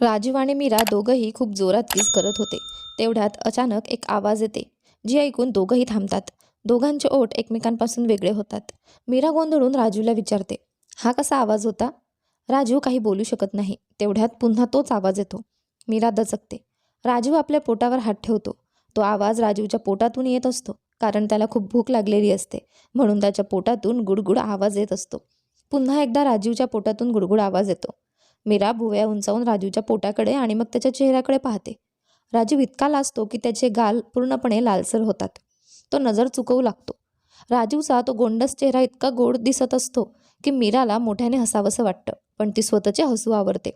राजीव आणि मीरा दोघंही खूप जोरात किस करत होते. तेवढ्यात अचानक एक आवाज येते. जी ऐकून दोघंही थांबतात. दोघांचे ओठ एकमेकांपासून वेगळे होतात. मीरा गोंधळून राजूला विचारते हा कसा आवाज होता? राजू काही बोलू शकत नाही. तेवढ्यात पुन्हा तोच आवाज येतो. मीरा दचकते. राजू आपल्या पोटावर हात ठेवतो. तो आवाज राजूच्या पोटातून येत असतो कारण त्याला खूप भूक लागलेली असते म्हणून त्याच्या पोटातून गुडगुड आवाज येत असतो. पुन्हा एकदा राजीवच्या पोटातून गुडगुड आवाज येतो. मीरा भुवया उंचावून राजूच्या पोटाकडे आणि मग त्याच्या चेहऱ्याकडे पाहते. राजू इतका लाजतो की त्याचे गाल पूर्णपणे लालसर होतात. तो नजर चुकवू लागतो. राजूचा तो गोंडस चेहरा इतका गोड दिसत असतो की मीराला मोठ्याने हसावंसं वाटतं पण ती स्वतःचे हसू आवडते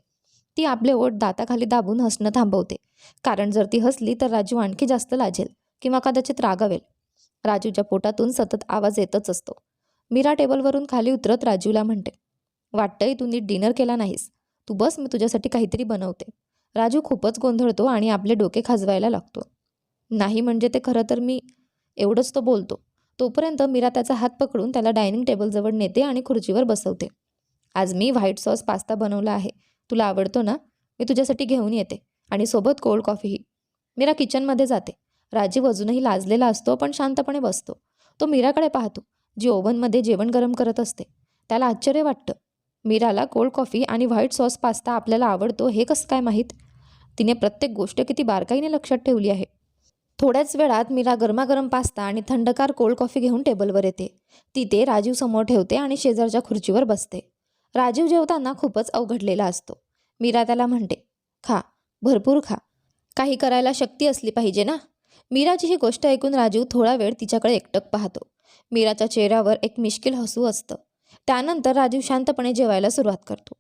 ती आपले ओठ दाताखाली दाबून हसणं थांबवते. कारण जर ती हसली तर राजू आणखी जास्त लाजेल किंवा कदाचित रागावेल. राजूच्या पोटातून सतत आवाज येतच असतो. मीरा टेबलवरून खाली उतरत राजूला म्हणते वाटतंय तू नीट डिनर केला नाहीस. तू बस मी तुझ्यासाठी काहीतरी बनवते. राजू खूपच गोंधळतो आणि आपले डोके खाजवायला लागतो. नाही म्हणजे ते खरं तर मी एवढंच तो बोलतो. तोपर्यंत मीरा त्याचा हात पकडून त्याला डायनिंग टेबलजवळ नेते आणि खुर्चीवर बसवते. आज मी व्हाईट सॉस पास्ता बनवला आहे. तुला आवडतो ना? मी तुझ्यासाठी घेऊन येते आणि सोबत कोल्ड कॉफीही. मीरा किचनमध्ये जाते. राजीव अजूनही लाजलेला असतो पण शांतपणे बसतो. तो मीराकडे पाहतो जी ओव्हनमध्ये जेवण गरम करत असते. त्याला आश्चर्य वाटतं. मीराला कोल्ड कॉफी आणि व्हाईट सॉस पास्ता आपल्याला आवडतो हे कसं काय माहीत? तिने प्रत्येक गोष्ट किती बारकाईने लक्षात ठेवली आहे. थोड्याच वेळात मीरा गरमागरम पास्ता आणि थंडकार कोल्ड कॉफी घेऊन टेबलवर येते. ती ते राजीव समोर ठेवते आणि शेजारच्या खुर्चीवर बसते. राजीव जेवताना खूपच अवघडलेला असतो. मीरा त्याला म्हणते खा भरपूर खा. काही करायला शक्ती असली पाहिजे ना? मीराची ही गोष्ट ऐकून राजीव थोडा वेळ तिच्याकडे एकटक पाहतो. मीराच्या चेहऱ्यावर एक मिश्किल हसू असतं. त्यानंतर राजीव शांतपणे जेवायला सुरुवात करतो.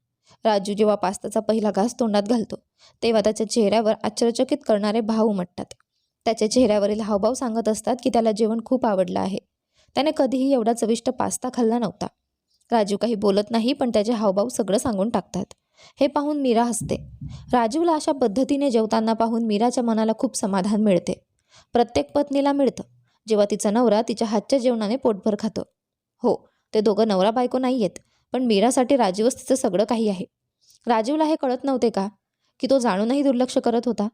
राजू जेव्हा पास्ताचा पहिला घास तोंडात घालतो तेव्हा त्याच्या चेहऱ्यावर आश्चर्यचकित करणारे भाव उमटतात. त्याच्या चेहऱ्यावरील हावभाव सांगत असतात की त्याला जेवण खूप आवडलं आहे. त्याने कधीही एवढा चविष्ट पास्ता खाल्ला नव्हता. राजू काही बोलत नाही पण त्याचे हावभाव सगळं सांगून टाकतात. हे पाहून मीरा हसते. राजूला अशा पद्धतीने जेवताना पाहून मीराच्या मनाला खूप समाधान मिळते. प्रत्येक पत्नीला मिळतं. जेव्हा तिचा नवरा तिच्या हातच्या जेवणाने पोटभर खातं. हो ते दोघं नवरा बायको नाही आहेत पण मीरासाठी राजीवच तिचं सगळं काही आहे. राजीवला हे कळत नव्हते का की तो जाणूनही दुर्लक्ष करत होता?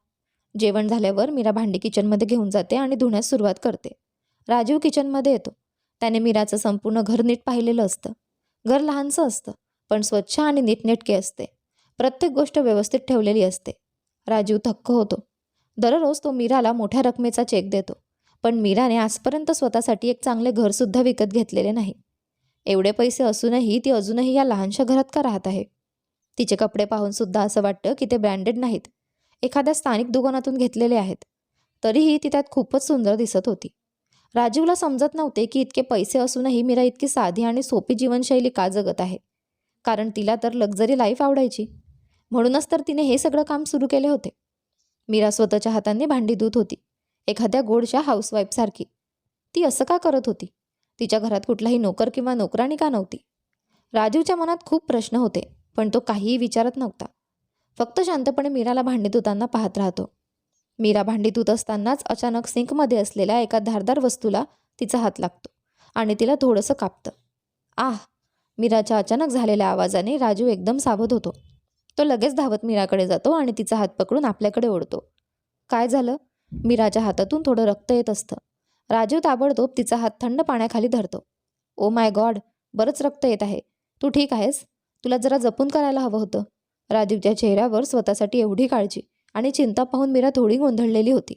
जेवण झाल्यावर मीरा भांडी किचनमध्ये घेऊन जाते आणि धुण्यास सुरुवात करते. राजीव किचनमध्ये येतो. त्याने मीराचं संपूर्ण घर नीट पाहिलेलं असतं. घर लहानसं असतं पण स्वच्छ आणि नीटनेटके असते. प्रत्येक गोष्ट व्यवस्थित ठेवलेली असते. राजीव थक्क होतो. दररोज तो मीराला मोठ्या रकमेचा चेक देतो पण मीराने आजपर्यंत स्वतःसाठी एक चांगले घरसुद्धा विकत घेतलेले नाही. एवढे पैसे असूनही ती अजूनही या लहानशा घरात का राहत आहे? तिचे कपडे पाहून सुद्धा असं वाटतं की ते ब्रँडेड नाहीत. एखाद्या स्थानिक दुकानातून घेतलेले आहेत. तरीही ती त्यात खूपच सुंदर दिसत होती. राजीवला समजत नव्हते की इतके पैसे असूनही मीरा इतकी साधी आणि सोपी जीवनशैली का जगत आहे? कारण तिला तर लक्झरी लाईफ आवडायची. म्हणूनच तर तिने हे सगळं काम सुरू केले होते. मीरा स्वतःच्या हातांनी भांडी धुत होती. एखाद्या गोडच्या हाऊसवाईफसारखी ती असं का करत होती? तिच्या घरात कुठलाही नोकर किंवा नोकराणी का नव्हती? राजीवच्या मनात खूप प्रश्न होते पण तो काहीही विचारत नव्हता. फक्त शांतपणे मीराला भांडी धुताना पाहत राहतो. मीरा भांडी धुत असतानाच अचानक सिंकमध्ये असलेल्या एका धारदार वस्तूला तिचा हात लागतो आणि तिला थोडंसं कापतं. आह! मीराच्या अचानक झालेल्या आवाजाने राजू एकदम सावध होतो. तो लगेच धावत मीराकडे जातो आणि तिचा हात पकडून आपल्याकडे ओढतो. काय झालं? मीराच्या हातातून थोडं रक्त येत असतं. राजू ताबडतोब तिचा हात थंड पाण्याखाली धरतो. ओ माय गॉड बरंच रक्त येत आहे. तू ठीक आहेस? तुला जरा जपून करायला हवं होतं. राजीवच्या चेहऱ्यावर स्वतःसाठी एवढी काळजी आणि चिंता पाहून मीरा थोडी गोंधळलेली होती.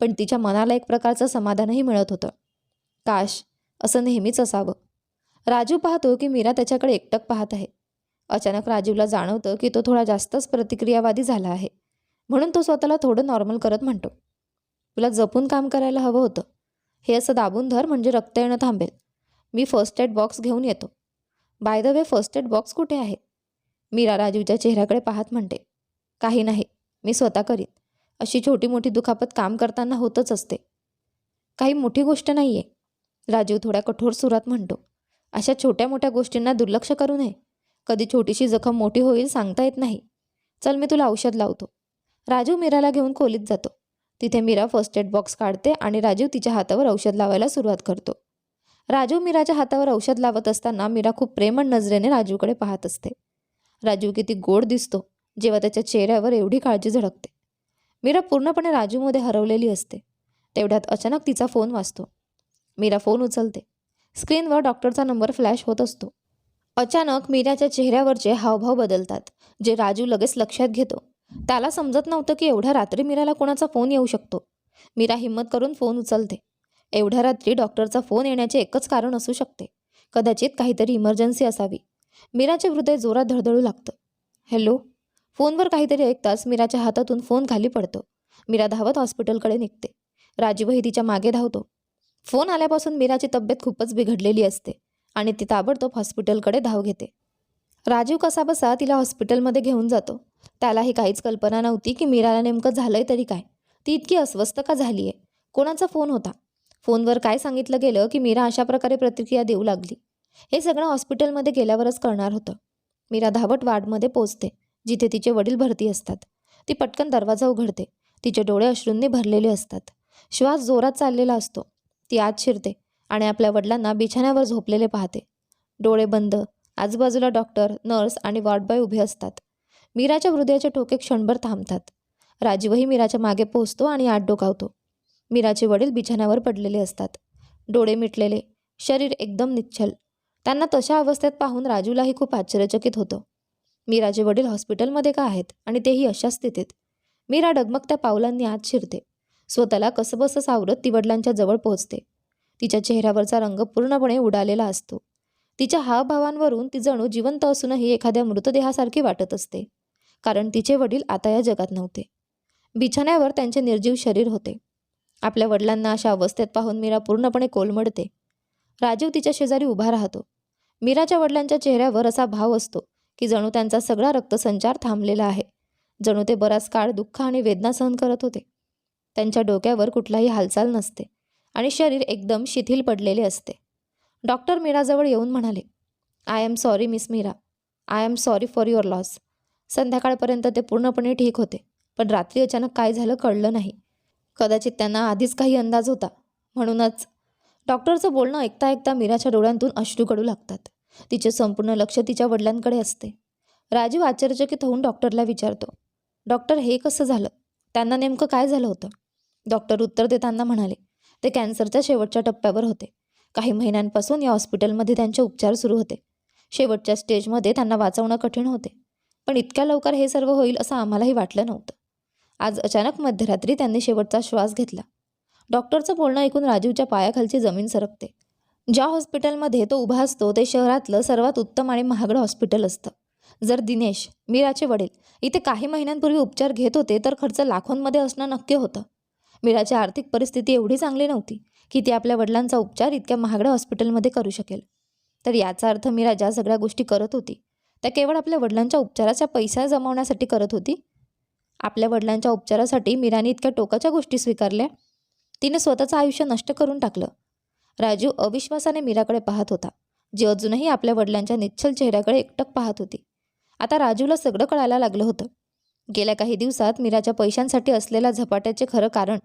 पण तिच्या मनाला एक प्रकारचं समाधानही मिळत होतं. काश असं नेहमीच असावं. राजू पाहतो की मीरा त्याच्याकडे एकटक पाहत आहे. अचानक राजीवला जाणवतं की तो थोडा जास्तच प्रतिक्रियावादी झाला आहे. म्हणून तो स्वतःला थोडं नॉर्मल करत म्हणतो. तुला जपून काम करायला हवं होतं. हे असं दाबून धर म्हणजे रक्त येणं थांबेल. मी फर्स्ट एड बॉक्स घेऊन येतो. By the way first aid box कुठे आहे? मीरा राजूच्या चेहऱ्याकडे पाहत म्हणते. काही नाही मी स्वतः करीन. अशी छोटी मोठी दुखापत काम करताना होतच असते. काही मोठी गोष्ट नाही आहे राजीव थोड्या कठोर सुरात म्हणतो. अशा छोट्या मोठ्या गोष्टींना दुर्लक्ष करू नये. कधी छोटीशी जखम मोठी होईल सांगता येत नाही. चल मी तुला औषध लावतो. राजू मीराला घेऊन खोलीत जातो. तिथे मीरा फर्स्ट एड बॉक्स काढते आणि राजीव तिच्या हातावर औषध लावायला सुरुवात करतो. राजीव मीराच्या हातावर औषध लावत असताना मीरा खूप प्रेमळ नजरेने राजूकडे पाहत असते. राजू किती गोड दिसतो जेव्हा त्याच्या चेहऱ्यावर एवढी काळजी झळकते. मीरा पूर्णपणे राजूमध्ये हरवलेली असते. तेवढ्यात अचानक तिचा फोन वाजतो. मीरा फोन उचलते. स्क्रीनवर डॉक्टरचा नंबर फ्लॅश होत असतो. अचानक मीराच्या चेहऱ्यावरचे हावभाव बदलतात जे राजू लगेच लक्षात घेतो. त्याला समजत नव्हतं की एवढ्या रात्री मीराला कोणाचा फोन येऊ शकतो. मीरा हिंमत करून फोन उचलते. एवढ्या रात्री डॉक्टरचा फोन येण्याचे एकच कारण असू शकते. कदाचित काहीतरी इमर्जन्सी असावी. मीराचे हृदय जोरात धडधडू लागतं. हॅलो? फोनवर काहीतरी ऐकताच मीराच्या हातातून फोन खाली पडतो. मीरा धावत हॉस्पिटलकडे निघते. राजीवही तिच्यामागे धावतो. फोन आल्यापासून मीराची तब्येत खूपच बिघडलेली असते आणि ती ताबडतोब हॉस्पिटलकडे धाव घेते. राजीव कसाबसा तिला हॉस्पिटलमध्ये घेऊन जातो. त्यालाही काहीच कल्पना नव्हती की मीराला नेमकं झालंय तरी काय. ती इतकी अस्वस्थ का झाली आहे कोणाचा फोन होता? फोनवर काय सांगितलं गेलं की मीरा अशा प्रकारे प्रतिक्रिया देऊ लागली? हे सगळं हॉस्पिटलमध्ये गेल्यावरच कळणार होतं. मीरा धावट वार्डमध्ये पोचते जिथे तिचे वडील भरती असतात. ती पटकन दरवाजा उघडते तिचे डोळे अश्रूंनी भरलेले असतात. श्वास जोरात चाललेला असतो. ती आत शिरते आणि आपल्या वडिलांना बिछाण्यावर झोपलेले पाहते. डोळे बंद आजूबाजूला डॉक्टर नर्स आणि वॉर्डबॉय उभे असतात. मीराच्या हृदयाचे ठोके क्षणभर थांबतात. राजीवही मीराच्या मागे पोहोचतो आणि आत डोकावतो. मीराचे वडील बिछाण्यावर पडलेले असतात. डोळे मिटलेले शरीर एकदम निच्छल त्यांना तशा अवस्थेत पाहून राजूलाही खूप आश्चर्यचकित होतं. मीराचे वडील हॉस्पिटलमध्ये का आहेत आणि तेही अशा स्थितीत? मीरा डगमगत्या पावलांनी आत शिरते. स्वतःला कसंबसं सावरत ती वडिलांच्या जवळ पोहोचते. तिच्या चेहऱ्यावरचा रंग पूर्णपणे उडालेला असतो. तिच्या हावभावांवरून ती जणू जिवंत असूनही एखाद्या मृतदेहासारखी वाटत असते. कारण तिचे वडील आता या जगात नव्हते. बिछाण्यावर त्यांचे निर्जीव शरीर होते. आपल्या वडिलांना अशा अवस्थेत पाहून मीरा पूर्णपणे कोलमडते. राजीव तिच्या शेजारी उभा राहतो. मीराच्या वडिलांच्या चेहऱ्यावर असा भाव असतो की जणू त्यांचा सगळा रक्तसंचार थांबलेला आहे. जणू ते बराच काळ दुःख आणि वेदना सहन करत होते. त्यांच्या डोक्यावर कुठलाही हालचाल नसते आणि शरीर एकदम शिथिल पडलेले असते. डॉक्टर मीराजवळ येऊन म्हणाले I am sorry miss Meera. I am sorry for your loss. संध्याकाळपर्यंत ते पूर्णपणे ठीक होते पण रात्री अचानक काय झालं कळलं नाही. कदाचित त्यांना आधीच काही अंदाज होता. म्हणूनच डॉक्टरचं बोलणं ऐकता ऐकता मीराच्या डोळ्यांतून अश्रू गडू लागतात. तिचे संपूर्ण लक्ष तिच्या वडिलांकडे असते. राजीव आश्चर्यचकित होऊन डॉक्टरला विचारतो डॉक्टर हे कसं झालं? त्यांना नेमकं काय झालं होतं? डॉक्टर उत्तर देताना म्हणाले ते कॅन्सरच्या शेवटच्या टप्प्यावर होते. काही महिन्यांपासून या हॉस्पिटलमध्ये त्यांचे उपचार सुरू होते. शेवटच्या स्टेजमध्ये त्यांना वाचवणं कठीण होते. पण इतक्या लवकर हे सर्व होईल असं आम्हालाही वाटलं नव्हतं. आज अचानक मध्यरात्री त्यांनी शेवटचा श्वास घेतला. डॉक्टरचं बोलणं ऐकून राजीवच्या पायाखालची जमीन सरकते. ज्या हॉस्पिटलमध्ये तो उभा असतो ते शहरातलं सर्वात उत्तम आणि महागडं हॉस्पिटल असतं. जर दिनेश मीराचे वडील इथे काही महिन्यांपूर्वी उपचार घेत होते तर खर्च लाखोंमध्ये असणं नक्की होतं. मीराची आर्थिक परिस्थिती एवढी चांगली नव्हती की ती आपल्या वडिलांचा उपचार इतक्या महागड्या हॉस्पिटलमध्ये करू शकेल. तर याचा अर्थ मीरा ज्या सगळ्या गोष्टी करत होती त्या केवळ आपल्या वडिलांच्या उपचाराचा पैसा जमवण्यासाठी करत होती? आपल्या वडिलांच्या उपचारासाठी मीराने इतक्या टोकाच्या गोष्टी स्वीकारल्या. तिने स्वतःचं आयुष्य नष्ट करून टाकलं. राजू अविश्वासाने मीराकडे पाहत होता. जी अजूनही आपल्या वडिलांच्या निच्छल चेहऱ्याकडे एकटक पाहत होती. आता राजूला सगळं कळायला लागलं होतं. गेल्या काही दिवसात मीराच्या पैशांसाठी असलेल्या झपाट्याचे खरं कारण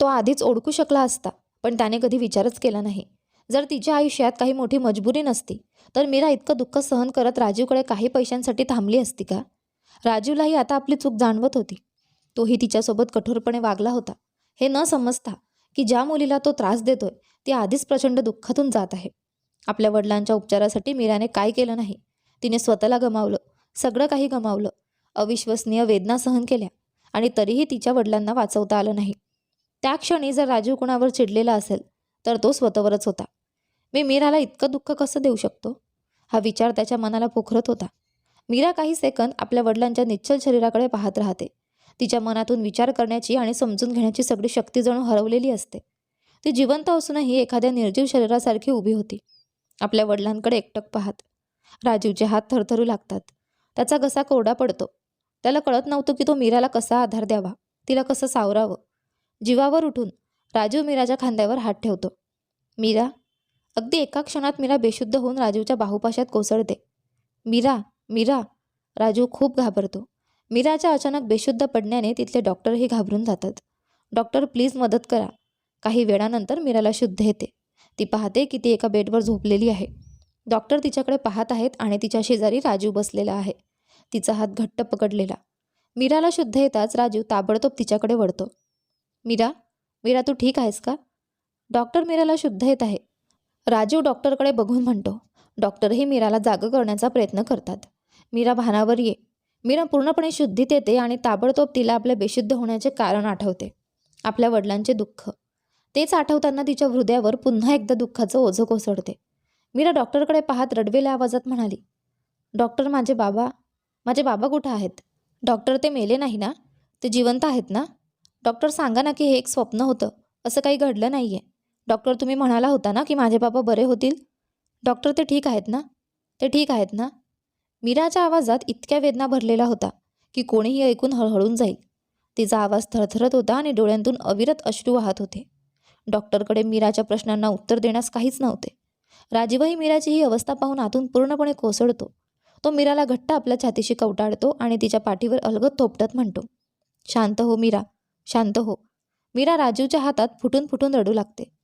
तो आधीच ओळखू शकला असता पण त्याने कधी विचारच केला नाही. जर तिच्या आयुष्यात काही मोठी मजबुरी नसती तर मीरा इतकं दुःख सहन करत राजीवकडे काही पैशांसाठी थांबली असती का? राजीवलाही आता आपली चूक जाणवत होती. तोही तिच्यासोबत कठोरपणे वागला होता. हे न समजता की ज्या मुलीला तो त्रास देतोय ती आधीच प्रचंड दुःखातून जात आहे. आपल्या वडिलांच्या उपचारासाठी मीराने काय केलं नाही. तिने स्वतःला गमावलं सगळं काही गमावलं अविश्वसनीय वेदना सहन केल्या आणि तरीही तिच्या वडिलांना वाचवता आलं नाही. त्या क्षणी जर राजीव कुणावर चिडलेला असेल तर तो स्वतःवरच होता. मी मीराला इतकं दुःख कसं देऊ शकतो? हा विचार त्याच्या मनाला पोखरत होता. मीरा काही सेकंद आपल्या वडिलांच्या निश्चल शरीराकडे पाहत राहते. तिच्या मनातून विचार करण्याची आणि समजून घेण्याची सगळी शक्ती जणू हरवलेली असते. ती जिवंत असूनही एखाद्या निर्जीव शरीरासारखी उभी होती. आपल्या वडिलांकडे एकटक पाहत. राजीवचे हात थरथरू लागतात. त्याचा घसा कोरडा पडतो. त्याला कळत नव्हतं की तो मीराला कसा आधार द्यावा? तिला कसं सावरावं? जीवावर उठून राजीव मीराच्या खांद्यावर हात ठेवतो. मीरा अगदी एका क्षणात मीरा बेशुद्ध होऊन राजूच्या बाहुपाशात कोसळते. मीरा मीरा राजू खूप घाबरतो. मीराच्या अचानक बेशुद्ध पडण्याने तिथले डॉक्टरही घाबरून जातात. डॉक्टर प्लीज मदत करा. काही वेळानंतर मीराला शुद्ध येते. ती पाहते की ती एका बेडवर झोपलेली आहे. डॉक्टर तिच्याकडे पाहत आहेत आणि तिच्या शेजारी राजू बसलेला आहे. तिचा हात घट्ट पकडलेला. मीराला शुद्ध येताच राजू ताबडतोब तिच्याकडे वळतो. मीरा मीरा तू ठीक आहेस का? डॉक्टर मीराला शुद्ध येत आहे. राजू डॉक्टरकडे बघून म्हणतो डॉक्टरही मीराला जागं करण्याचा प्रयत्न करतात. मीरा भानावर ये. मीरा पूर्णपणे शुद्धीत येते आणि ताबडतोब तिला आपल्या बेशुद्ध होण्याचे कारण आठवते. आपल्या वडिलांचे दुःख. तेच आठवताना तिच्या हृदयावर पुन्हा एकदा दुःखाचं ओझं कोसळते. मीरा डॉक्टरकडे पाहत रडवेल्या आवाजात म्हणाली डॉक्टर माझे बाबा माझे बाबा कुठं आहेत? डॉक्टर ते मेले नाही ना? ते जिवंत आहेत ना? डॉक्टर सांगा ना की हे एक स्वप्न होतं. असं काही घडलं नाही आहे डॉक्टर तुम्ही म्हणाला होता ना की माझे बाबा बरे होतील? डॉक्टर ते ठीक आहेत ना? ते ठीक आहेत ना? मीराच्या आवाजात इतक्या वेदना भरलेला होता की कोणीही ऐकून हळहळून जाईल. तिचा आवाज थरथरत होता आणि डोळ्यांतून अविरत अश्रू वाहत होते. डॉक्टरकडे मीराच्या प्रश्नांना उत्तर देण्यास काहीच नव्हते. राजीवही मीराची ही अवस्था पाहून आतून पूर्णपणे कोसळतो. तो मीराला घट्ट आपल्या छातीशी कवटाळतो आणि तिच्या पाठीवर अलगद थोपटत म्हणतो. शांत हो मीरा शांत हो. मीरा राजीवच्या हातात फुटून फुटून रडू लागते.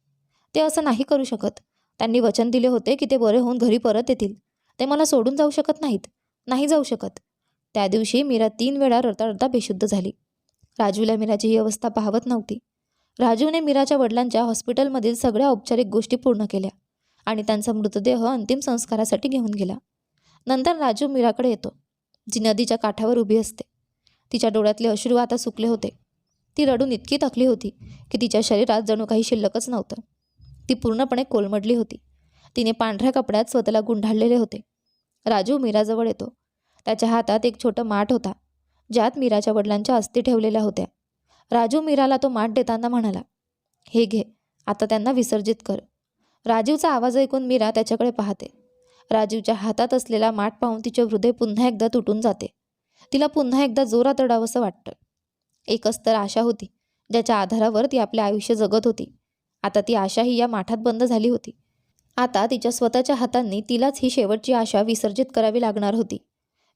ते असं नाही करू शकत. त्यांनी वचन दिले होते की ते बरे होऊन घरी परत येतील. ते मला सोडून जाऊ शकत नाहीत. नाही जाऊ शकत. त्या दिवशी मीरा तीन वेळा रडता रडता बेशुद्ध झाली. राजूला मीराची ही अवस्था पाहवत नव्हती. राजूने मीराच्या वडिलांच्या हॉस्पिटलमधील सगळ्या औपचारिक गोष्टी पूर्ण केल्या आणि त्यांचा मृतदेह अंतिम संस्कारासाठी घेऊन गेला. नंतर राजू मीराकडे येतो. जी नदीच्या काठावर उभी असते. तिच्या डोळ्यातले अश्रू आता सुकले होते. ती रडून इतकी थकली होती की तिच्या शरीरात जणू काही शिल्लकच नव्हतं. ती पूर्णपणे कोलमडली होती. तिने पांढऱ्या कपड्यात स्वतःला गुंढाळलेले होते. राजू मीराजवळ येतो. त्याच्या हातात एक छोटं माठ होता. ज्यात मीराच्या वडिलांच्या अस्थी ठेवलेल्या होत्या. राजू मीराला तो माठ देताना म्हणाला हे घे आता त्यांना विसर्जित कर. राजीवचा आवाज ऐकून मीरा त्याच्याकडे पाहते. राजीवच्या हातात असलेला माठ पाहून तिचे हृदय पुन्हा एकदा तुटून जाते. तिला पुन्हा एकदा जोरात रडावंसं वाटतं. एकच तर आशा होती ज्याच्या आधारावर ती आपले आयुष्य जगत होती. आता ती आशाही या माठात बंद झाली होती. आता तिच्या स्वतःच्या हातांनी तिलाच ही शेवटची आशा विसर्जित करावी लागणार होती.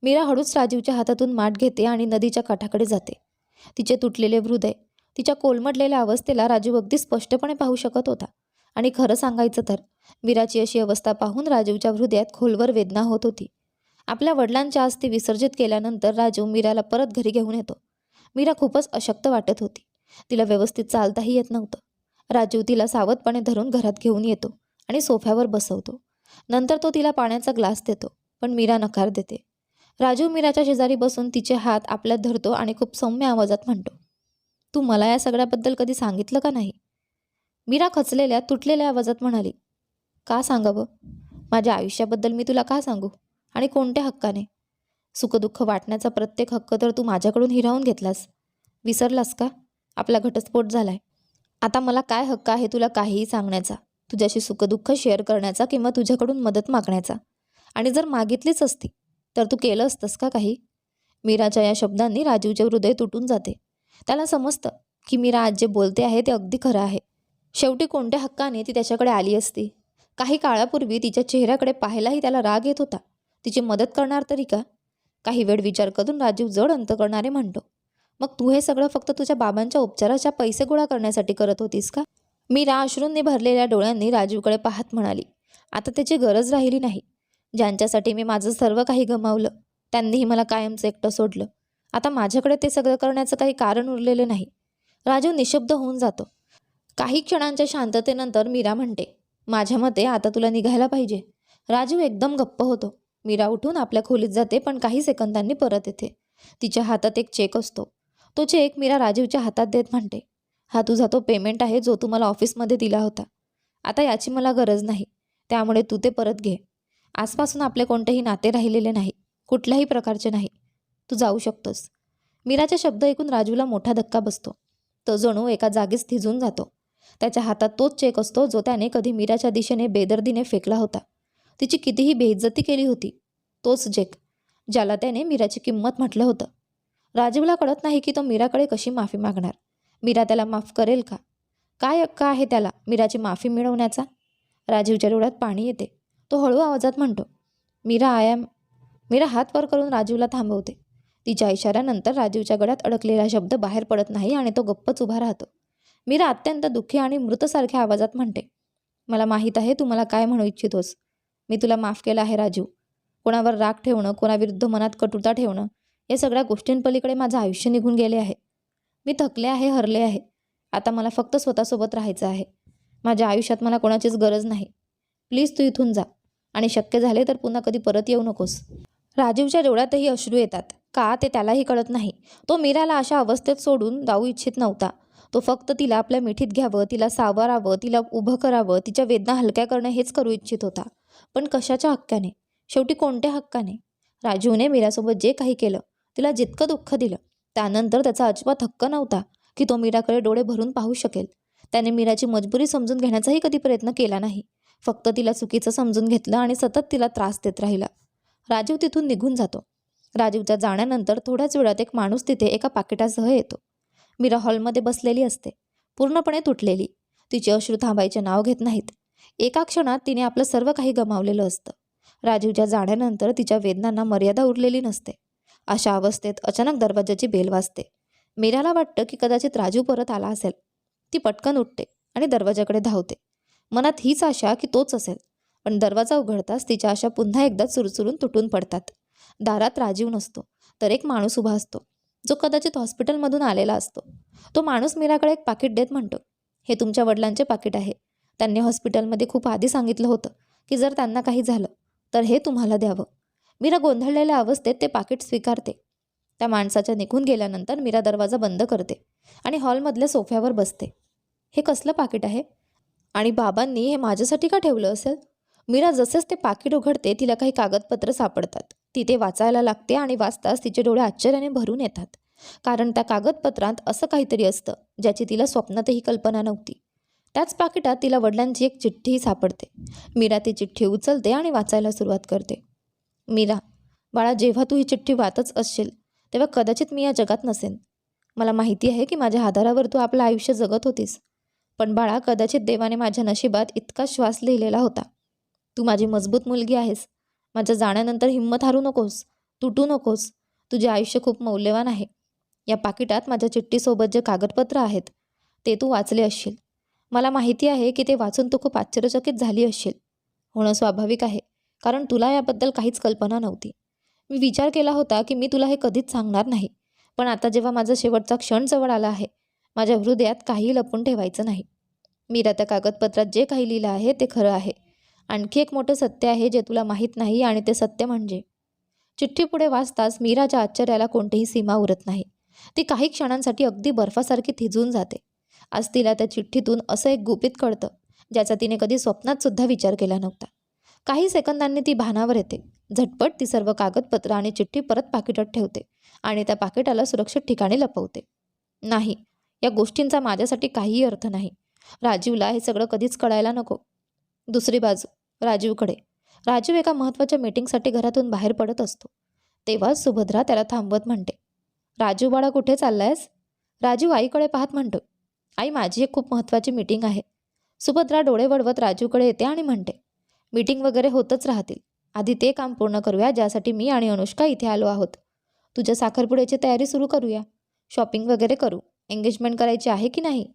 मीरा हळूच राजीवच्या हातातून माठ घेते आणि नदीच्या काठाकडे जाते. तिचे तुटलेले हृदय तिच्या कोलमडलेल्या अवस्थेला राजीव अगदी स्पष्टपणे पाहू शकत होता. आणि खरं सांगायचं तर मीराची अशी अवस्था पाहून राजीवच्या हृदयात खोलवर वेदना होत होती. आपल्या वडिलांच्या अस्थी विसर्जित केल्यानंतर राजीव मीराला परत घरी घेऊन येतो. मीरा खूपच अशक्त वाटत होती. तिला व्यवस्थित चालताही येत नव्हतं. राजीव तिला सावधपणे धरून घरात घेऊन येतो आणि सोफ्यावर बसवतो. नंतर तो तिला पाण्याचा ग्लास देतो पण मीरा नकार देते. राजू मीराच्या शेजारी बसून तिचे हात आपल्यात धरतो आणि खूप सौम्य आवाजात म्हणतो तू मला या सगळ्याबद्दल कधी सांगितलं का नाही? मीरा खचलेल्या तुटलेल्या आवाजात म्हणाली का सांगावं माझ्या आयुष्याबद्दल मी तुला का सांगू? आणि कोणत्या हक्काने? सुखदुःख वाटण्याचा प्रत्येक हक्क तर तू माझ्याकडून हिरावून घेतलास. विसरलास का? आपला घटस्फोट झालाय. आता मला काय हक्क आहे तुला काहीही सांगण्याचा? तुझ्याशी सुखदुःख शेअर करण्याचा किंवा तुझ्याकडून मदत मागण्याचा? आणि जर मागितलीच असती तर तू केलं असतंस का काही? मीराच्या या शब्दांनी राजीवचे हृदय तुटून जाते. त्याला समजतं की मीरा आज जे बोलते आहे ते अगदी खरं आहे. शेवटी कोणत्या हक्काने ती त्याच्याकडे आली असती? काही काळापूर्वी तिच्या चेहऱ्याकडे पाहायलाही त्याला राग येत होता. तिची मदत करणार तरी का? काही वेळ विचार करून राजीव जड अंत करणारे म्हणतो. मग तू हे सगळं फक्त तुझ्या बाबांच्या उपचाराच्या पैसे गोळा करण्यासाठी करत होतीस का? मीरा अश्रूंनी भरलेल्या डोळ्यांनी राजूकडे पाहत म्हणाली आता त्याची गरज राहिली नाही. ज्यांच्यासाठी मी माझं सर्व काही गमावलं त्यांनीही मला कायमचं एकटं सोडलं. आता माझ्याकडे ते सगळं करण्याचं काही कारण उरलेलं नाही. राजू निशब्द होऊन जातो. काही क्षणांच्या शांततेनंतर मीरा म्हणते माझ्या मते आता तुला निघायला पाहिजे. राजू एकदम गप्प होतो. मीरा उठून आपल्या खोलीत जाते पण काही सेकंदांनी परत येते. तिच्या हातात एक चेक असतो. तो चेक मीरा राजीवच्या हातात देत म्हणते हा तुझा तो पेमेंट आहे जो तू मला ऑफिसमध्ये दिला होता. आता याची मला गरज नाही त्यामुळे तू ते परत घे. आसपासून आपले कोणतेही नाते राहिलेले नाही कुठल्याही प्रकारचे नाही. तू जाऊ शकतोस. मीराचे शब्द ऐकून राजूला मोठा धक्का बसतो. तो जणू एका जागीच थिजून जातो. त्याच्या हातात तोच चेक असतो जो त्याने कधी मीराच्या दिशेने बेदर्दीने फेकला होता. तिची कितीही बेइज्जती केली होती तोच चेक ज्याला त्याने मीराची किंमत म्हटलं होतं. राजीवला कळत नाही की तो मीराकडे कशी माफी मागणार. मीरा त्याला माफ करेल का? काय हक्क आहे त्याला मीराची माफी मिळवण्याचा? राजीवच्या डोळ्यात पाणी येते. तो हळू आवाजात म्हणतो मीरा आय एम मीरा हात वर करून राजीवला थांबवते. तिच्या इशाऱ्यानंतर राजीवच्या गळ्यात अडकलेला शब्द बाहेर पडत नाही आणि तो गप्पच उभा राहतो. मीरा अत्यंत दुःखी आणि मृतसारख्या आवाजात म्हणते मला माहीत आहे तू मला काय म्हणू इच्छितोस. मी तुला माफ केला आहे राजीव. कोणावर राग ठेवणं कोणाविरुद्ध मनात कटुता ठेवणं या सगळ्या गोष्टींपलीकडे माझं आयुष्य निघून गेले आहे. मी थकले आहे हरले आहे. आता मला फक्त स्वतःसोबत राहायचं आहे. माझ्या आयुष्यात मला कोणाचीच गरज नाही. प्लीज तू इथून जा. आणि शक्य झाले तर पुन्हा कधी परत येऊ नकोस. राजीवच्या डोळ्यातही अश्रू येतात. का ते त्यालाही कळत नाही. तो मीराला अशा अवस्थेत सोडून जाऊ इच्छित नव्हता. तो फक्त तिला आपल्या मिठीत घ्यावं तिला सावरावं तिला उभं करावं तिच्या वेदना हलक्या करणं हेच करू इच्छित होता. पण कशाच्या हक्काने? शेवटी कोणत्या हक्काने? राजीवने मीरासोबत जे काही केलं तिला जितकं दुःख दिलं त्यानंतर त्याचा अजिबात हक्क नव्हता की तो मीराकडे डोळे भरून पाहू शकेल. त्याने मीराची मजबुरी समजून घेण्याचाही कधी प्रयत्न केला नाही. फक्त तिला चुकीचं समजून घेतलं आणि सतत तिला त्रास देत राहिला. राजीव तिथून निघून जातो. राजीवच्या जाण्यानंतर थोड्याच वेळात एक माणूस तिथे एका पाकिटासह येतो. मीरा हॉलमध्ये बसलेली असते. पूर्णपणे तुटलेली. तिचे अश्रू थांबायचे नाव घेत नाहीत. एका क्षणात तिने आपलं सर्व काही गमावलेलं असतं. राजीवच्या जाण्यानंतर तिच्या वेदनांना मर्यादा उरलेली नसते. अशा अवस्थेत अचानक दरवाजाची बेल वाजते. मीराला वाटतं की कदाचित राजू परत आला असेल. ती पटकन उठते आणि दरवाजाकडे धावते. मनात हीच आशा की तोच असेल. पण दरवाजा उघडताच तिच्या आशा पुन्हा एकदा चुरचुरून तुटून पडतात. दारात राजीव नसतो. तर एक माणूस उभा असतो. जो कदाचित हॉस्पिटलमधून आलेला असतो. तो माणूस मीराकडे एक पाकिट देत म्हणतो. हे तुमच्या वडिलांचे पाकिट आहे. त्यांनी हॉस्पिटलमध्ये खूप आधी सांगितलं होतं की जर त्यांना काही झालं तर हे तुम्हाला द्यावं. मीरा गोंधळलेल्या अवस्थेत ते पाकिट स्वीकारते. त्या माणसाच्या निघून गेल्यानंतर मीरा दरवाजा बंद करते आणि हॉलमधल्या सोफ्यावर बसते. हे कसलं पाकिट आहे? आणि बाबांनी हे माझ्यासाठी का ठेवलं असेल? मीरा जसेच ते पाकिट उघडते तिला काही कागदपत्र सापडतात. ती ते वाचायला लागते आणि वाचताच तिचे डोळे आश्चर्याने भरून येतात. कारण त्या कागदपत्रात असं काहीतरी असतं ज्याची तिला स्वप्नातही कल्पना नव्हती. त्याच पाकिटात तिला वडिलांची एक चिठ्ठी सापडते. मीरा ती चिठ्ठी उचलते आणि वाचायला सुरुवात करते. मीरा बाळा जेव्हा तू ही चिठ्ठी वाचत असशील तेव्हा कदाचित मी या जगात नसेन. मला माहिती आहे की माझ्या आधारावर तू आपलं आयुष्य जगत होतीस. पण बाळा कदाचित देवाने माझ्या नशिबात इतका श्वास लिहिलेला होता. तू माझी मजबूत मुलगी आहेस. माझ्या जाण्यानंतर हिंमत हारू नकोस तुटू नकोस. तुझे आयुष्य खूप मौल्यवान आहे. या पाकिटात माझ्या चिठ्ठीसोबत जे कागदपत्र आहेत ते तू वाचले असशील. मला माहिती आहे की ते वाचून तू खूप आश्चर्यचकित झाली असशील. होणं स्वाभाविक आहे. कारण तुला याबद्दल काहीच कल्पना नव्हती. मी विचार केला होता की मी तुला हे कधीच सांगणार नाही. पण आता जेव्हा माझा शेवटचा क्षण जवळ आला आहे माझ्या हृदयात काहीही लपून ठेवायचं नाही. मीरा त्या कागदपत्रात जे काही लिहिलं आहे ते खरं आहे. आणखी एक मोठं सत्य आहे जे तुला माहीत नाही आणि ते सत्य म्हणजे. चिठ्ठी पुढे वाचताच मीराच्या आश्चर्याला कोणतीही सीमा उरत नाही. ती काही क्षणांसाठी अगदी बर्फासारखी थिजून जाते. आज तिला त्या चिठ्ठीतून असं एक गुपित कळतं ज्याचा तिने कधी स्वप्नात सुद्धा विचार केला नव्हता. काही सेकंदांनी ती भानावर येते. झटपट ती सर्व कागदपत्र आणि चिठ्ठी परत पाकिटात ठेवते आणि त्या पाकिटाला सुरक्षित ठिकाणी लपवते. नाही या गोष्टींचा माझ्यासाठी काहीही अर्थ नाही. राजीवला हे सगळं कधीच कळायला नको. दुसरी बाजू राजीवकडे. राजीव एका महत्त्वाच्या मीटिंगसाठी घरातून बाहेर पडत असतो. तेव्हाच सुभद्रा त्याला थांबवत म्हणते. राजू बाळा कुठे चाललायस? राजीव आईकडे पाहत म्हणतो आई माझी एक खूप महत्त्वाची मीटिंग आहे. सुभद्रा डोळे वळवत राजूकडे येते आणि म्हणते मीटिंग वगैरे होतच राहतील. आधी ते काम पूर्ण करूया ज्यासाठी मी आणि अनुष्का इथे आलो आहोत. तुझ्या साखरपुड्याची तयारी सुरू करूया. शॉपिंग वगैरे करू. एंगेजमेंट करायची आहे की नाही?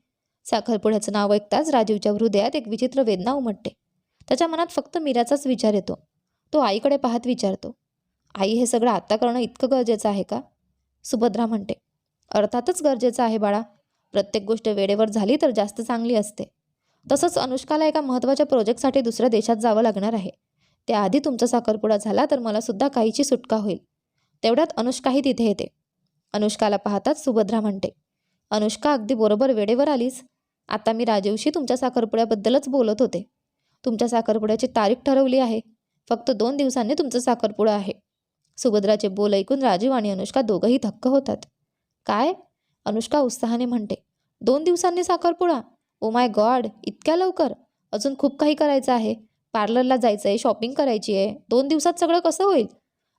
साखरपुड्याचं नाव ऐकताच राजीवच्या हृदयात एक विचित्र वेदना उमटते. त्याच्या मनात फक्त मीराचाच विचार येतो. तो आईकडे पाहत विचारतो आई हे सगळं आत्ता करणं इतकं गरजेचं आहे का? सुभद्रा म्हणते अर्थातच गरजेचं आहे बाळा. प्रत्येक गोष्ट वेळेवर झाली तर जास्त चांगली असते. तसंच अनुष्काला एका महत्त्वाच्या प्रोजेक्टसाठी दुसऱ्या देशात जावं लागणार आहे. त्याआधी तुमचा साखरपुडा झाला तर मला सुद्धा काहीची सुटका होईल. तेवढ्यात अनुष्काही तिथे येते. अनुष्काला पाहताच सुभद्रा म्हणते अनुष्का अगदी बरोबर वेळेवर आलीस. आता मी राजीवशी तुमच्या साखरपुड्याबद्दलच बोलत होते. तुमच्या साखरपुड्याची तारीख ठरवली आहे. फक्त दोन दिवसांनी तुमचं साखरपुडा आहे. सुभद्राचे बोल ऐकून राजीव आणि अनुष्का दोघंही थक्क होतात. काय? अनुष्का उत्साहाने म्हणते दोन दिवसांनी साखरपुडा? ओ माय गॉड इतक्या लवकर? अजून खूप काही करायचं आहे. पार्लरला जायचं आहे शॉपिंग करायची आहे. दोन दिवसात सगळं कसं होईल?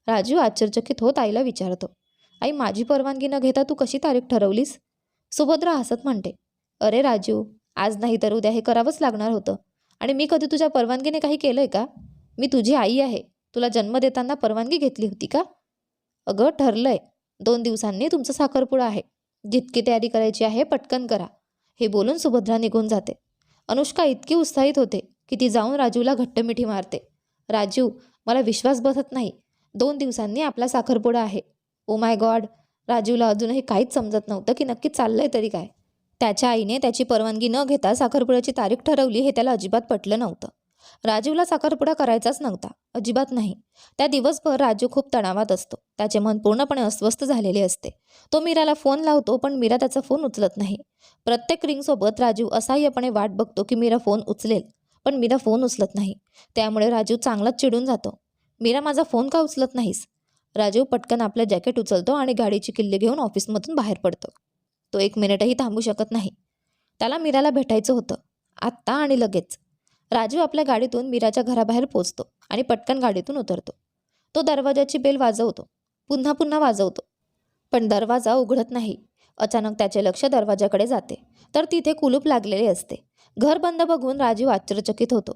राजू आश्चर्यचकित होत आईला विचारतो. आई माझी परवानगी न घेता तू कशी तारीख ठरवलीस? सुभद्रा हसत म्हणते. अरे राजू आज नाही तर उद्या हे करावंच लागणार होतं. आणि मी कधी तुझ्या परवानगीने काही केलं आहे का? मी तुझी आई आहे. तुला जन्म देताना परवानगी घेतली होती का? अगं ठरलंय. दोन दिवसांनी तुमचा साखरपुडा आहे. जितकी तयारी करायची आहे पटकन करा. हे बोलून सुभद्रा निघून जाते. अनुष्का इतकी उत्साहित होते की ती जाऊन राजूला घट्ट मिठी मारते. राजू मला विश्वास बसत नाही. दोन दिवसांनी आपला साखरपुडा आहे. Oh ओ माय गॉड राजीवला अजूनही काहीच समजत नव्हतं की नक्की चाललंय तरी काय. त्याच्या आईने त्याची परवानगी न घेता साखरपुड्याची तारीख ठरवली हे त्याला अजिबात पटलं नव्हतं. राजीवला साखरपुडा करायचाच नव्हता. अजिबात नाही. त्या दिवसभर राजू खूप तणावात असतो. त्याचे मन पूर्णपणे अस्वस्थ झालेले असते. तो मीराला फोन लावतो पण मीरा त्याचा फोन उचलत नाही. प्रत्येक रिंगसोबत राजू असहाय्यपणे वाट बघतो की मीरा फोन उचलेल पण मीरा फोन उचलत नाही. त्यामुळे राजू चांगलाच चिडून जातो. मीरा माझा फोन का उचलत नाहीस? राजू पटकन आपलं जॅकेट उचलतो आणि गाडीची किल्ली घेऊन ऑफिसमधून बाहेर पडतो. तो एक मिनिटही थांबू शकत नाही. त्याला मीराला भेटायचं होतं. आत्ता आणि लगेच. राजू आपल्या गाडीतून मीराच्या घराबाहेर पोचतो आणि पटकन गाडीतून उतरतो. तो दरवाजाची बेल वाजवतो. पुन्हा पुन्हा वाजवतो. पण दरवाजा उघडत नाही. अचानक त्याचे लक्ष दरवाजाकडे जाते. तर तिथे कुलूप लागलेले असते. घर बंद बघून राजीव आश्चर्यचकित होतो.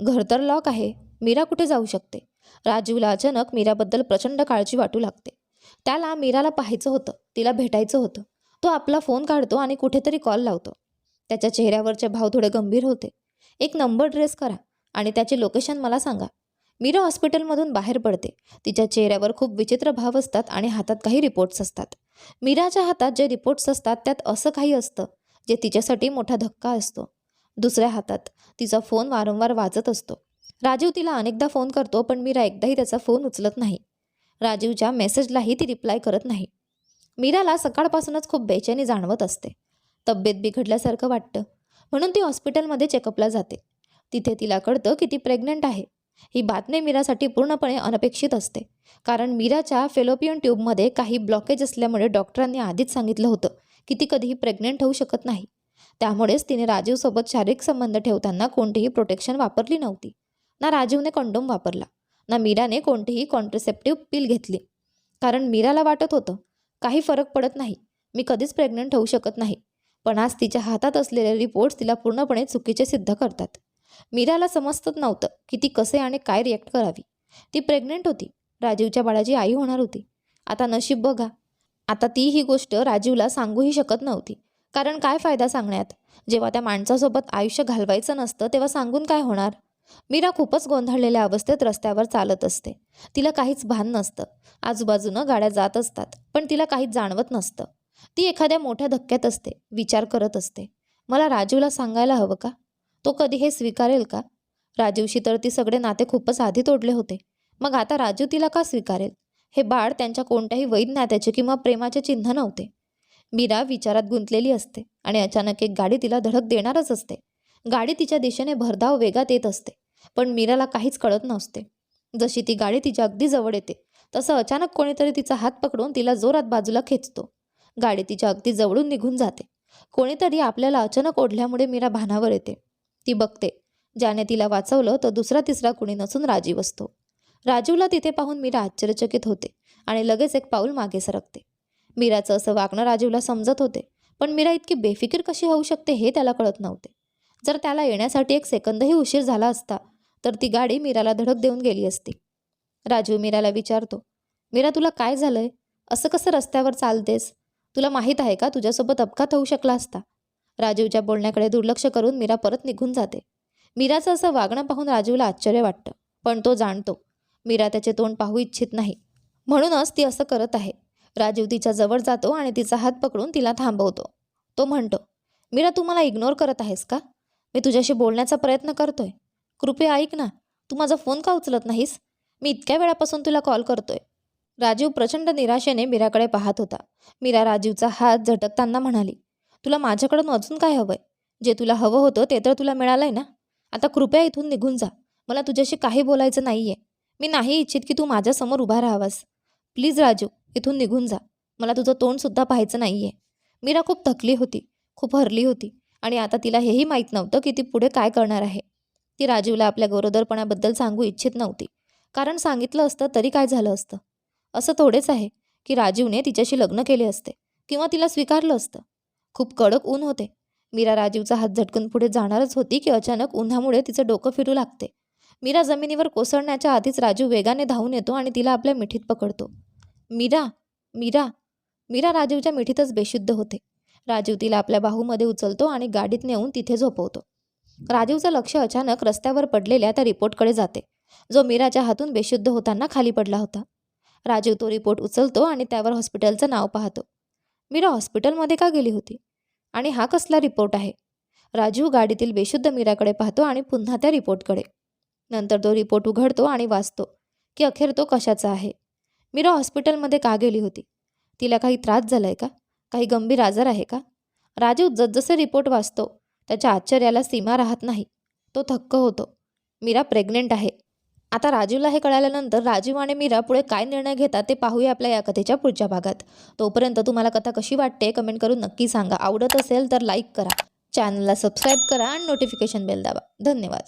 घर तर लॉक आहे. मीरा कुठे जाऊ शकते? राजीवला अचानक मीराबद्दल प्रचंड काळजी वाटू लागते. त्याला मीराला पाहायचं होतं. तिला भेटायचं होतं. तो आपला फोन काढतो आणि कुठेतरी कॉल लावतो. त्याच्या चेहऱ्यावरचे भाव थोडे गंभीर होते. एक नंबर ड्रेस करा आणि त्याचे लोकेशन मला सांगा. मीरा हॉस्पिटलमधून बाहेर पडते. तिच्या चेहऱ्यावर खूप विचित्र भाव असतात आणि हातात काही रिपोर्ट्स असतात. मीराच्या हातात जे रिपोर्ट्स असतात त्यात असं काही असतं जे तिच्यासाठी मोठा धक्का असतो. दुसऱ्या हातात तिचा फोन वारंवार वाजत असतो. राजीव तिला अनेकदा फोन करतो पण मीरा एकदाही त्याचा फोन उचलत नाही. राजीवच्या मेसेजलाही ती रिप्लाय करत नाही. मीराला सकाळपासूनच खूप बेचैनी जाणवत असते. तब्येत बिघडल्यासारखं वाटतं. म्हणून ती हॉस्पिटलमध्ये चेकअपला जाते. तिथे तिला कळतं की ती प्रेग्नंट आहे. ही बातमी मीरासाठी पूर्णपणे अनपेक्षित असते. कारण मीराच्या फेलोपियन ट्यूबमध्ये काही ब्लॉकेज असल्यामुळे डॉक्टरांनी आधीच सांगितलं होतं की ती कधीही प्रेग्नेंट होऊ शकत नाही. त्यामुळेच तिने राजीवसोबत शारीरिक संबंध ठेवताना कोणतीही प्रोटेक्शन वापरली नव्हती. ना राजीवने कंडोम वापरला ना मीराने कोणतीही कॉन्ट्रसेप्टिव्ह पिल घेतली. कारण मीराला वाटत होतं काही फरक पडत नाही. मी कधीच प्रेग्नंट होऊ शकत नाही. पण आज तिच्या हातात असलेले रिपोर्ट्स तिला पूर्णपणे चुकीचे सिद्ध करतात. मीराला समजतच नव्हतं की ती कसे आणि काय रिॲक्ट करावी. ती प्रेग्नंट होती. राजीवच्या बाळाची आई होणार होती. आता नशीब बघा. आता ती ही गोष्ट राजीवला सांगूही शकत नव्हती. कारण काय फायदा सांगण्यात? जेव्हा त्या माणसासोबत आयुष्य घालवायचं नसतं तेव्हा सांगून काय होणार? मीरा खूपच गोंधळलेल्या अवस्थेत रस्त्यावर चालत असते. तिला काहीच भान नसतं. आजूबाजूनं गाड्या जात असतात पण तिला काहीच जाणवत नसतं. ती एखाद्या मोठ्या धक्क्यात असते विचार करत असते. मला राजूला सांगायला हवं का? तो कधी हे स्वीकारेल का? राजीवशी तर ती सगळे नाते खूपच आधी तोडले होते. मग आता राजू तिला का स्वीकारेल? हे बाळ त्यांच्या कोणत्याही वैध नात्याचे किंवा प्रेमाचे चिन्ह नव्हते. मीरा विचारात गुंतलेली असते आणि अचानक एक गाडी तिला धडक देणारच असते. गाडी तिच्या दिशेने भरधाव वेगात येत असते पण मीराला काहीच कळत नसते. जशी ती गाडी तिच्या अगदी जवळ येते तसं अचानक कोणीतरी तिचा हात पकडून तिला जोरात बाजूला खेचतो. गाडी तिच्या अगदी जवळून निघून जाते. कोणीतरी आपल्याला अचानक ओढल्यामुळे मीरा भानावर येते. ती बघते. ज्याने तिला वाचवलं तर दुसरा तिसरा कुणी नसून राजीव असतो. राजीवला तिथे पाहून मीरा आश्चर्यचकित होते आणि लगेच एक पाऊल मागे सरकते. मीराचं असं वागणं राजीवला समजत होते पण मीरा इतकी बेफिकीर कशी होऊ शकते हे त्याला कळत नव्हते. जर त्याला येण्यासाठी एक सेकंदही उशीर झाला असता तर ती गाडी मीराला धडक देऊन गेली असती. राजीव मीराला विचारतो मीरा तुला काय झालंय? असं कसं रस्त्यावर चालतेस? तुला माहीत आहे का? तुझ्यासोबत अपघात होऊ शकला असता. राजीवच्या बोलण्याकडे दुर्लक्ष करून मीरा परत निघून जाते. मीराचं असं वागणं पाहून राजीवला आश्चर्य वाटतं पण तो जाणतो मीरा त्याचे तोंड पाहू इच्छित नाही. म्हणूनच ती असं करत आहे. राजीव तिच्या जवळ जातो आणि तिचा हात पकडून तिला थांबवतो. तो म्हणतो मीरा तू मला इग्नोर करत आहेस का? मी तुझ्याशी बोलण्याचा प्रयत्न करतोय. कृपया ऐक ना तू माझा फोन का उचलत नाहीस? मी इतक्या वेळापासून तुला कॉल करतोय. राजीव प्रचंड निराशेने मीराकडे पाहत होता. मीरा राजीवचा हात झटकताना म्हणाली तुला माझ्याकडून अजून काय हवंय? जे तुला हवं होतं ते तर तुला मिळालंय ना? आता कृपया इथून निघून जा. मला तुझ्याशी काही बोलायचं नाहीये. मी नाही इच्छित की तू माझ्यासमोर उभा राहावास. प्लीज राजू इथून निघून जा. मला तुझं तोंडसुद्धा पाहायचं नाहीये. मीरा खूप थकली होती खूप हरली होती आणि आता तिला हेही माहीत नव्हतं की ती पुढे काय करणार आहे. ती राजीवला आपल्या गरोदरपणाबद्दल सांगू इच्छित नव्हती. कारण सांगितलं असतं तरी काय झालं असतं? असं थोडेच आहे की राजीवने तिच्याशी लग्न केले असते किंवा तिला स्वीकारलं असतं. खूप कडक ऊन होते. मीरा राजीवचा हात झटकून पुढे जाणारच होती की अचानक उन्हामुळे तिचं डोकं फिरू लागते. मीरा जमिनीवर कोसळण्याच्या आधीच राजू वेगाने धावून येतो आणि तिला आपल्या मिठीत पकडतो. मीरा मीरा मीरा राजीवच्या मिठीतच बेशुद्ध होते. राजीव तिला आपल्या बाहूमध्ये उचलतो आणि गाडीत नेऊन तिथे झोपवतो. राजीवचं लक्ष अचानक रस्त्यावर पडलेल्या त्या रिपोर्टकडे जाते. जो मीराच्या हातून बेशुद्ध होताना खाली पडला होता. राजीव तो रिपोर्ट उचलतो आणि त्यावर हॉस्पिटलचं नाव पाहतो. मीरा हॉस्पिटलमध्ये का गेली होती? आणि हा कसला रिपोर्ट आहे? राजीव गाडीतील बेशुद्ध मीराकडे पाहतो आणि पुन्हा त्या रिपोर्टकडे नंतर तो रिपोर्ट उघडतो आणि वाचतो की अखेर तो कशाचा आहे? मीरा हॉस्पिटलमध्ये का गेली होती? तिला काही त्रास झाला आहे का? काही गंभीर आजार आहे का? राजीव जसजसे रिपोर्ट वाचतो त्याच्या आश्चर्याला सीमा राहत नाही. तो थक्क होतो. मीरा प्रेग्नेंट आहे. आता राजीवला हे कळाल्यानंतर राजीव आणि मीरा पुढे काय निर्णय घेतात ते पाहूया आपल्या या कथेच्या पुढच्या भागात. तोपर्यंत तुम्हाला कथा कशी वाटते कमेंट करून नक्की सांगा. आवडत असेल तर लाईक करा. चॅनलला सबस्क्राईब करा आणि नोटिफिकेशन बेल दाबा. धन्यवाद.